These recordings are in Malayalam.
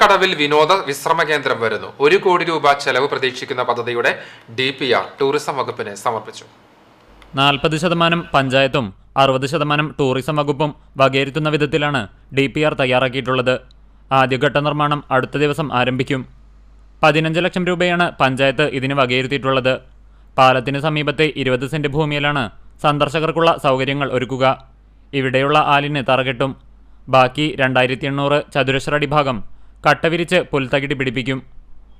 കടവിൽ വിനോദ വിശ്രമ കേന്ദ്രം വരുന്നു. ഒരു കോടി രൂപ ചെലവ് പ്രതീക്ഷിക്കുന്ന പദ്ധതിയുടെ ഡി പി ആർ ടൂറിസം വകുപ്പിന് സമർപ്പിച്ചു. നാൽപ്പത് ശതമാനം പഞ്ചായത്തും അറുപത് ശതമാനം ടൂറിസം വകുപ്പും വകയിരുത്തുന്ന വിധത്തിലാണ് ഡി പി ആർ തയ്യാറാക്കിയിട്ടുള്ളത്. ആദ്യഘട്ട നിർമ്മാണം അടുത്ത ദിവസം ആരംഭിക്കും. പതിനഞ്ച് ലക്ഷം രൂപയാണ് പഞ്ചായത്ത് ഇതിന് വകയിരുത്തിയിട്ടുള്ളത്. പാലത്തിന് സമീപത്തെ ഇരുപത് സെന്റ് ഭൂമിയിലാണ് സന്ദർശകർക്കുള്ള സൗകര്യങ്ങൾ ഒരുക്കുക. ഇവിടെയുള്ള ആലിന് തറകെട്ടും. ബാക്കി രണ്ടായിരത്തി എണ്ണൂറ് ചതുരശ്ര അടി ഭാഗം കട്ടവിരിച്ച് പുൽത്തകിടി പിടിപ്പിക്കും.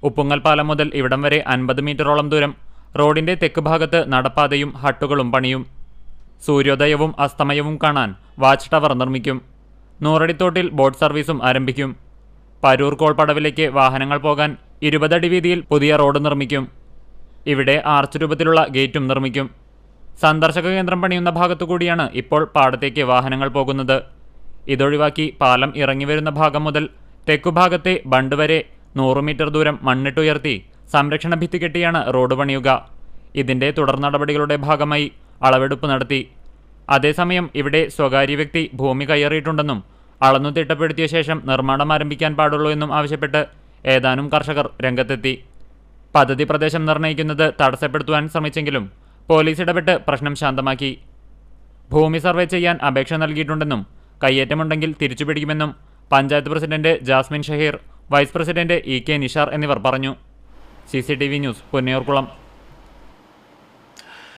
ഉപ്പുങ്ങൽ പാലം മുതൽ ഇവിടം വരെ അൻപത് മീറ്ററോളം ദൂരം. റോഡിന്റെ തെക്ക് ഭാഗത്ത് നടപ്പാതയും ഹട്ടുകളും പണിയും. സൂര്യോദയവും അസ്തമയവും കാണാൻ വാച്ച് ടവർ നിർമ്മിക്കും. നൂറടിത്തോട്ടിൽ ബോട്ട് സർവീസും ആരംഭിക്കും. പരൂർ കോൾപ്പടവിലേക്ക് വാഹനങ്ങൾ പോകാൻ ഇരുപതടി വീതിയിൽ പുതിയ റോഡ് നിർമ്മിക്കും. ഇവിടെ ആർച്ച് രൂപത്തിലുള്ള ഗേറ്റും നിർമ്മിക്കും. സന്ദർശക കേന്ദ്രം പണിയുന്ന ഭാഗത്തുകൂടിയാണ് ഇപ്പോൾ പാടത്തേക്ക് വാഹനങ്ങൾ പോകുന്നത്. ഇതൊഴിവാക്കി പാലം ഇറങ്ങി വരുന്ന ഭാഗം മുതൽ തെക്കുഭാഗത്തെ ബണ്ട് വരെ നൂറ് മീറ്റർ ദൂരം മണ്ണിട്ടുയർത്തി സംരക്ഷണ ഭിത്തി കെട്ടിയാണ് റോഡ് പണിയുക. ഇതിന്റെ തുടർ നടപടികളുടെ ഭാഗമായി അളവെടുപ്പ് നടത്തി. അതേസമയം ഇവിടെ സ്വകാര്യ വ്യക്തി ഭൂമി കയ്യേറിയിട്ടുണ്ടെന്നും അളന്നു തിട്ടപ്പെടുത്തിയ ശേഷം നിർമ്മാണം ആരംഭിക്കാൻ പാടുള്ളൂ എന്നും ആവശ്യപ്പെട്ട് ഏതാനും കർഷകർ രംഗത്തെത്തി. പദ്ധതി പ്രദേശം നിർണയിക്കുന്നത് തടസ്സപ്പെടുത്തുവാൻ ശ്രമിച്ചെങ്കിലും പോലീസ് ഇടപെട്ട് പ്രശ്നം ശാന്തമാക്കി. ഭൂമി സർവേ ചെയ്യാൻ അപേക്ഷ നൽകിയിട്ടുണ്ടെന്നും കയ്യേറ്റമുണ്ടെങ്കിൽ തിരിച്ചുപിടിക്കുമെന്നും panchayat president Jasmin Shaheer vice president E K Nishar എന്നിവർ പറഞ്ഞു. C news Ponniyoorkulam.